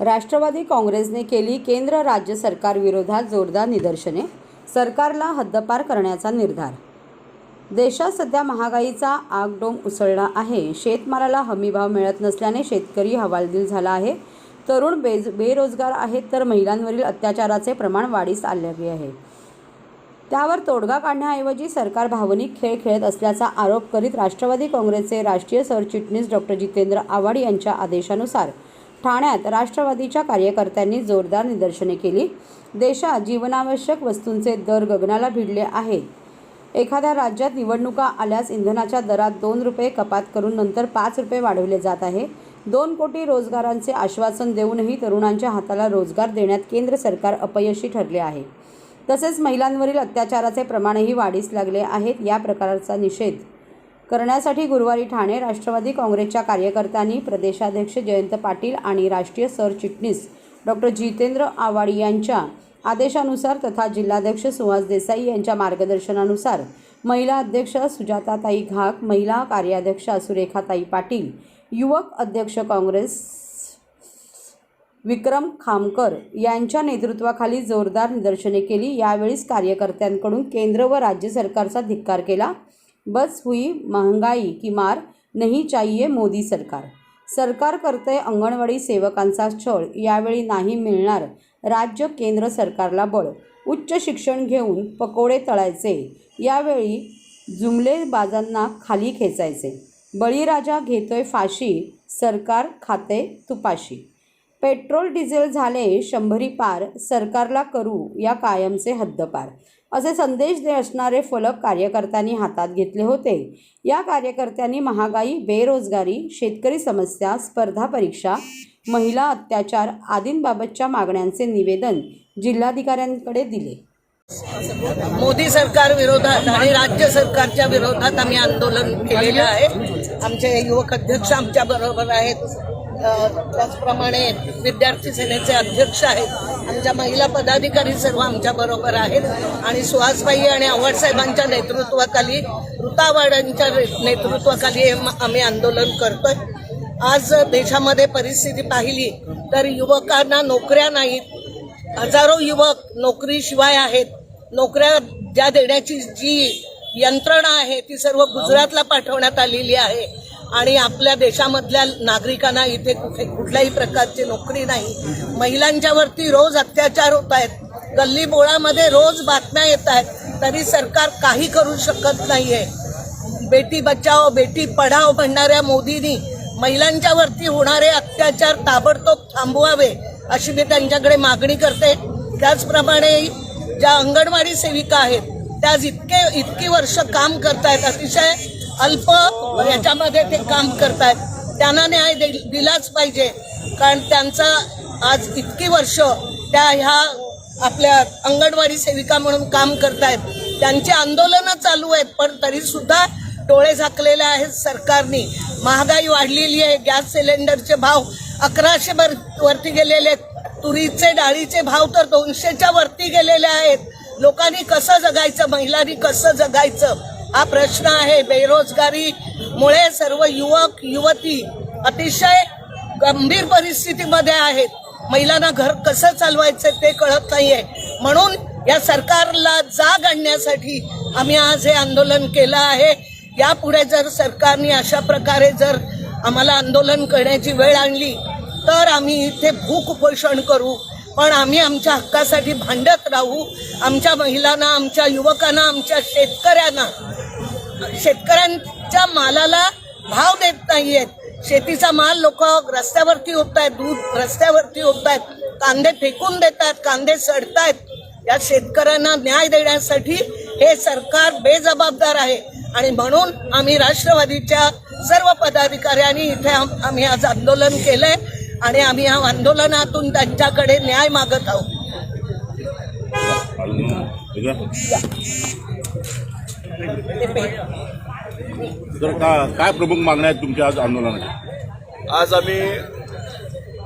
राष्ट्रवादी काँग्रेसने केली केंद्र राज्य सरकारविरोधात जोरदार निदर्शने. सरकारला हद्दपार करण्याचा निर्धार. देशात सध्या महागाईचा आगडोम उसळला आहे. शेतमालाला हमीभाव मिळत नसल्याने शेतकरी हवालदिल झाला आहे. तरुण बेज बेरोजगार आहेत तर महिलांवरील अत्याचाराचे प्रमाण वाढीस आले आहे. त्यावर तोडगा काढण्याऐवजी सरकार भावनिक खेळ खेळत असल्याचा आरोप करीत राष्ट्रवादी काँग्रेसचे राष्ट्रीय सरचिटणीस डॉक्टर जितेंद्र आव्हाड यांच्या आदेशानुसार ठाण्यात राष्ट्रवादीच्या कार्यकर्त्यांनी जोरदार निदर्शने केली. देशात जीवनावश्यक वस्तूंचे दर गगनाला भिडले आहेत. एखाद्या राज्यात निवडणुका आल्यास इंधनाच्या दरात दोन रुपये कपात करून नंतर पाच रुपये वाढवले जात आहे. दोन कोटी रोजगारांचे आश्वासन देऊनही तरुणांच्या हाताला रोजगार देण्यात केंद्र सरकार अपयशी ठरले आहे. तसेच महिलांवरील अत्याचाराचे प्रमाणही वाढीस लागले आहेत या प्रकारचा निषेध करण्यासाठी गुरुवारी ठाणे राष्ट्रवादी काँग्रेसच्या कार्यकर्त्यांनी प्रदेशाध्यक्ष जयंत पाटील आणि राष्ट्रीय सरचिटणीस डॉक्टर जितेंद्र आवाडी यांच्या आदेशानुसार तथा जिल्हाध्यक्ष सुहास देसाई यांच्या मार्गदर्शनानुसार महिला अध्यक्ष सुजाताताई घाक महिला कार्याध्यक्ष सुरेखाताई पाटील युवक अध्यक्ष काँग्रेस विक्रम खामकर यांच्या नेतृत्वाखाली जोरदार निदर्शने केली. यावेळीच कार्यकर्त्यांकडून केंद्र व राज्य सरकारचा धिक्कार केला. बस हुई महंगाई की मार नहीं चाहिए मोदी सरकार. सरकार करते अंगणवाडी सेवकांचा छळ यावेळी नाही मिळणार राज्य केंद्र सरकारला बळ. उच्च शिक्षण घेऊन पकोडे तळायचे यावेळी जुमलेबाजांना खाली खेचायचे. बळीराजा घेतोय फाशी सरकार खाते तुपाशी. पेट्रोल डिझेल झाले शंभरी पार सरकारला करू या कायमचे हद्दपार. असे संदेश दे असणारे फलक कार्यकर्त्यांनी हातात घेतले होते. या कार्यकर्त्यांनी महागाई बेरोजगारी शेतकरी समस्या स्पर्धा परीक्षा महिला अत्याचार आदींबाबतच्या मागण्यांचे निवेदन जिल्हाधिकाऱ्यांकडे दिले. मोदी सरकार विरोधात आणि राज्य सरकारच्या विरोधात आम्ही आंदोलन केलेलं आहे. आमचे युवक अध्यक्ष आमच्या बरोबर आहेत. त्याचप्रमाणे विद्यार्थी सेनेचे अध्यक्ष आहेत. आमच्या महिला पदाधिकारी सर्व आमच्या बरोबर आहेत. आणि सुहासबाई आणि आव्हाड साहेबांच्या नेतृत्वाखाली ऋतावाडांच्या नेतृत्वाखाली हे आम्ही आंदोलन करतोय. आज देशामध्ये परिस्थिती पाहिली तर युवकांना नोकऱ्या नाहीत. हजारो युवक नोकरीशिवाय आहेत. नोकऱ्या ज्या देण्याची जी यंत्रणा आहे ती सर्व गुजरातला पाठवण्यात आलेली आहे. आणि आपल्या देशामधल्या नागरिकांना इथे कुठे कुठल्याही प्रकारची नोकरी नाही. महिलांच्यावरती रोज अत्याचार होत आहेत. गल्ली बोळामध्ये रोज बातम्या येत आहेत. तरी सरकार काही करू शकत नाही आहे बेटी बचाओ बेटी पढाओ म्हणणाऱ्या मोदींनी महिलांच्यावरती होणारे अत्याचार ताबडतोब थांबवावे अशी मी त्यांच्याकडे मागणी करते. त्याचप्रमाणे ज्या अंगणवाडी सेविका आहेत त्या इतके इतकी वर्ष काम करतायत. अतिशय अल्प याच्यामध्ये ते काम करतायत. त्यांना न्याय दिलाच पाहिजे. कारण त्यांचा आज इतकी वर्ष त्या ह्या आपल्या अंगणवाडी सेविका म्हणून काम करतायत. त्यांची आंदोलनं चालू आहेत पण तरी सुद्धा डोळे झाकलेले आहेत सरकारने. महागाई वाढलेली आहे गॅस सिलेंडरचे भाव अकराशे वर वरती गेलेले आहेत. तुरीचे डाळीचे भाव तर दोनशेच्या वरती गेलेले आहेत. लोकांनी कसं जगायचं महिलांनी कसं जगायचं? हा प्रश्न आहे. बेरोजगारीमुळे सर्व युवक युवती अतिशय गंभीर परिस्थितीमध्ये आहेत. महिलांना घर कसं चालवायचं ते कळत नाही आहे म्हणून या सरकारला जाग आणण्यासाठी आम्ही आज हे आंदोलन केलं आहे. यापुढे जर सरकारने अशा प्रकारे जर आम्हाला आंदोलन करण्याची वेळ आणली तर आम्ही इथे भूक उपोषण करू. पण आम्ही आमच्या हक्कासाठी भांडत राहू. आमच्या महिलांना आमच्या युवकांना आमच्या शेतकऱ्यांना शेतकऱ्यांच्या मालाला भाव देत नाहीयेत. शेतीचा माल लोक रस्त्यावरती होत आहेत दूध रस्त्यावरती होत आहेत कांदे फेकून देत आहेत कांदे सडतायत. या शेतकऱ्यांना न्याय देण्यासाठी हे सरकार बेजबाबदार आहे. आणि म्हणून आम्ही राष्ट्रवादीच्या सर्व पदाधिकाऱ्यांनी इथे आम- आम्ही आज आंदोलन केलंय आणि आम्ही या आंदोलनातून त्यांच्याकडे न्याय मागत आहोत. तर का काय प्रमुख मागण्या आहेत तुमच्या आज आंदोलनाच्या आज आम्ही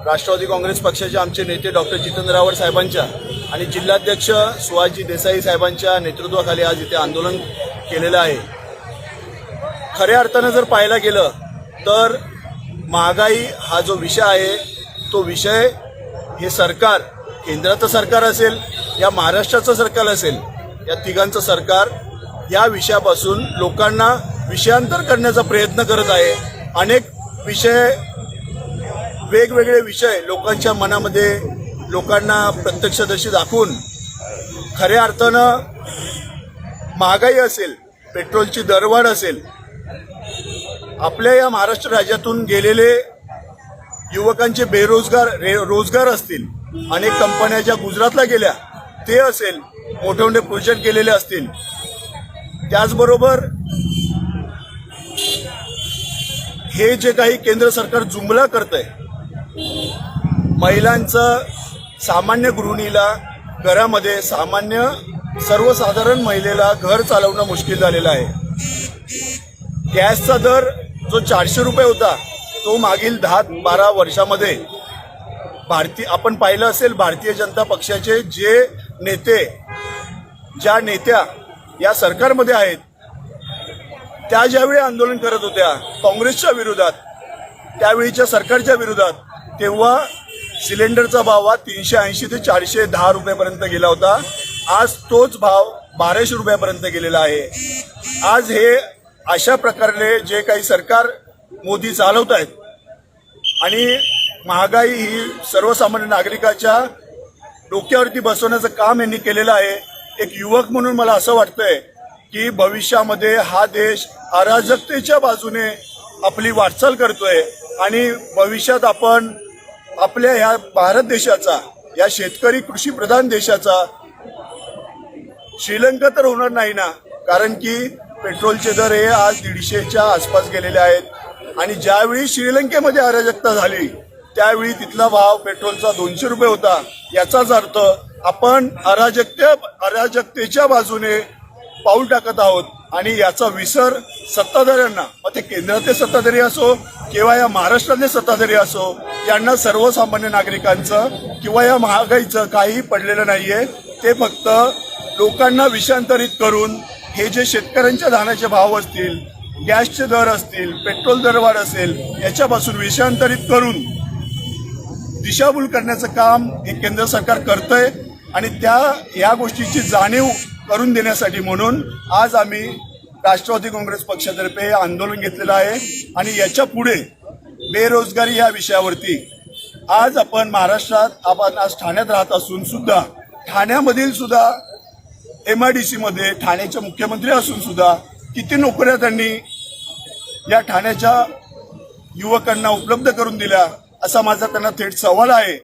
राष्ट्रवादी काँग्रेस पक्षाचे आमचे नेते डॉक्टर जितेंद्र रावळ साहेबांच्या आणि जिल्हाध्यक्ष सुहाजी देसाई साहेबांच्या नेतृत्वाखाली आज इथे आंदोलन केलेलं आहे. खऱ्या अर्थानं जर पाहायला गेलं तर महागाई हा जो विषय आहे तो विषय हे सरकार केंद्राचं सरकार असेल या महाराष्ट्राचं सरकार असेल या तिघांचं सरकार या विषयापासून लोकांना विषयांतर करण्याचा प्रयत्न करत आहे. अनेक विषय वेगवेगळे विषय लोकांच्या मनामध्ये लोकांना प्रत्यक्षदर्शी दाखवून खऱ्या अर्थानं महागाई असेल पेट्रोलची दरवाढ असेल आपल्या या महाराष्ट्र राज्यातून गेलेले युवकांचे बेरोजगार रे रोजगार असतील अनेक कंपन्या ज्या गुजरातला गेल्या ते असेल मोठे मोठे प्रोजेक्ट केलेले असतील त्याचबरोबर हे जे काही केंद्र सरकार जुमला करत आहे महिलांचं सामान्य गृहिणीला घरामध्ये सामान्य सर्वसाधारण महिलेला घर चालवणं मुश्किल झालेलं आहे. गॅसचा दर जो चारशे रुपये होता तो मागील दहा बारा वर्षामध्ये भारतीय आपण पाहिलं असेल भारतीय जनता पक्षाचे जे नेते ज्या नेत्या या सरकारमध्ये आहेत. त्या ज्यावेळी आंदोलन करत होत्या काँग्रेसच्या विरोधात त्यावेळीच्या सरकारच्या विरोधात तेव्हा सिलेंडरचा भाव हा तीनशे ऐंशी ते चारशे दहा रुपयापर्यंत गेला होता. आज तोच भाव बाराशे रुपयापर्यंत गेलेला आहे. आज हे अशा प्रकारे जे काही सरकार मोदी चालवत आहेत आणि महागाई ही सर्वसामान्य नागरिकाच्या डोक्यावरती बसवण्याचं काम यांनी केलेलं आहे. एक युवक म्हणून मला असं वाटतंय की भविष्यामध्ये हा देश अराजकतेच्या बाजूने आपली वाटचाल करतोय आणि भविष्यात आपण आपल्या ह्या भारत देशाचा या शेतकरी कृषी प्रधान देशाचा श्रीलंका तर होणार नाही ना? कारण की पेट्रोलचे दर हे आज दीडशेच्या आसपास गेलेले आहेत. आणि ज्यावेळी श्रीलंकेमध्ये अराजकता झाली त्यावेळी तिथला भाव पेट्रोलचा दोनशे रुपये होता याचाच अर्थ आपण अराजकते अराजकतेच्या बाजूने पाऊल टाकत आहोत आणि याचा विसर सत्ताधाऱ्यांना. मग ते केंद्रातले सत्ताधारी असो किंवा या महाराष्ट्रातले सत्ताधारी असो यांना सर्वसामान्य नागरिकांचं किंवा या महागाईचं काही पडलेलं नाहीये. ते फक्त लोकांना विषांतरित करून हे जे शेतकऱ्यांच्या धानाचे भाव असतील गॅसचे दर असतील पेट्रोल दरवाढ असेल याच्यापासून विषांतरित करून दिशाभूल करण्याचं काम हे केंद्र सरकार करतंय. आणि त्या या गोष्टीची जाणीव करून देण्यासाठी म्हणून आज आम्ही राष्ट्रवादी काँग्रेस पक्षातर्फे हे आंदोलन घेतलेलं आहे. आणि याच्यापुढे बेरोजगारी या विषयावरती आज आपण महाराष्ट्रात आपण आज ठाण्यात राहत असून सुद्धा ठाण्यामधील सुद्धा एम आय डी सीमध्ये ठाण्याचे मुख्यमंत्री असून सुद्धा किती नोकऱ्या त्यांनी या ठाण्याच्या युवकांना उपलब्ध करून दिल्या असा माझा त्यांना थेट सवाल आहे.